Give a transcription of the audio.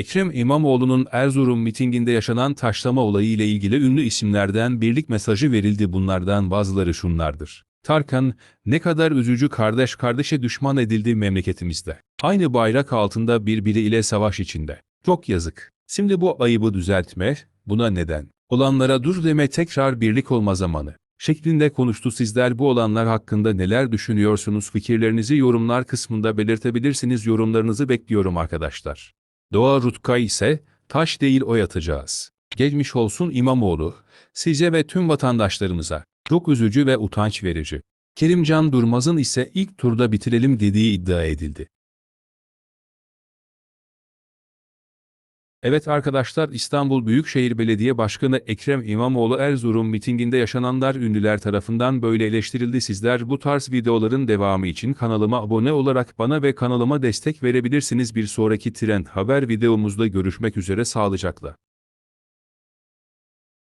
Ekrem İmamoğlu'nun Erzurum mitinginde yaşanan taşlama olayı ile ilgili ünlü isimlerden birlik mesajı verildi. Bunlardan bazıları şunlardır. Tarkan, ne kadar üzücü kardeş kardeşe düşman edildi memleketimizde. Aynı bayrak altında birbiriyle savaş içinde. Çok yazık. Şimdi bu ayıbı düzeltme, buna neden? Olanlara dur deme tekrar birlik olma zamanı. Şeklinde konuştu sizler bu olanlar hakkında neler düşünüyorsunuz fikirlerinizi yorumlar kısmında belirtebilirsiniz yorumlarınızı bekliyorum arkadaşlar. Doğa Rutkay ise taş değil oy atacağız. Geçmiş olsun İmamoğlu, size ve tüm vatandaşlarımıza. Çok üzücü ve utanç verici. Kerimcan Durmaz'ın ise ilk turda bitirelim dediği iddia edildi. Evet arkadaşlar İstanbul Büyükşehir Belediye Başkanı Ekrem İmamoğlu Erzurum mitinginde yaşananlar ünlüler tarafından böyle eleştirildi. Sizler bu tarz videoların devamı için kanalıma abone olarak bana ve kanalıma destek verebilirsiniz. Bir sonraki trend haber videomuzda görüşmek üzere sağlıcakla.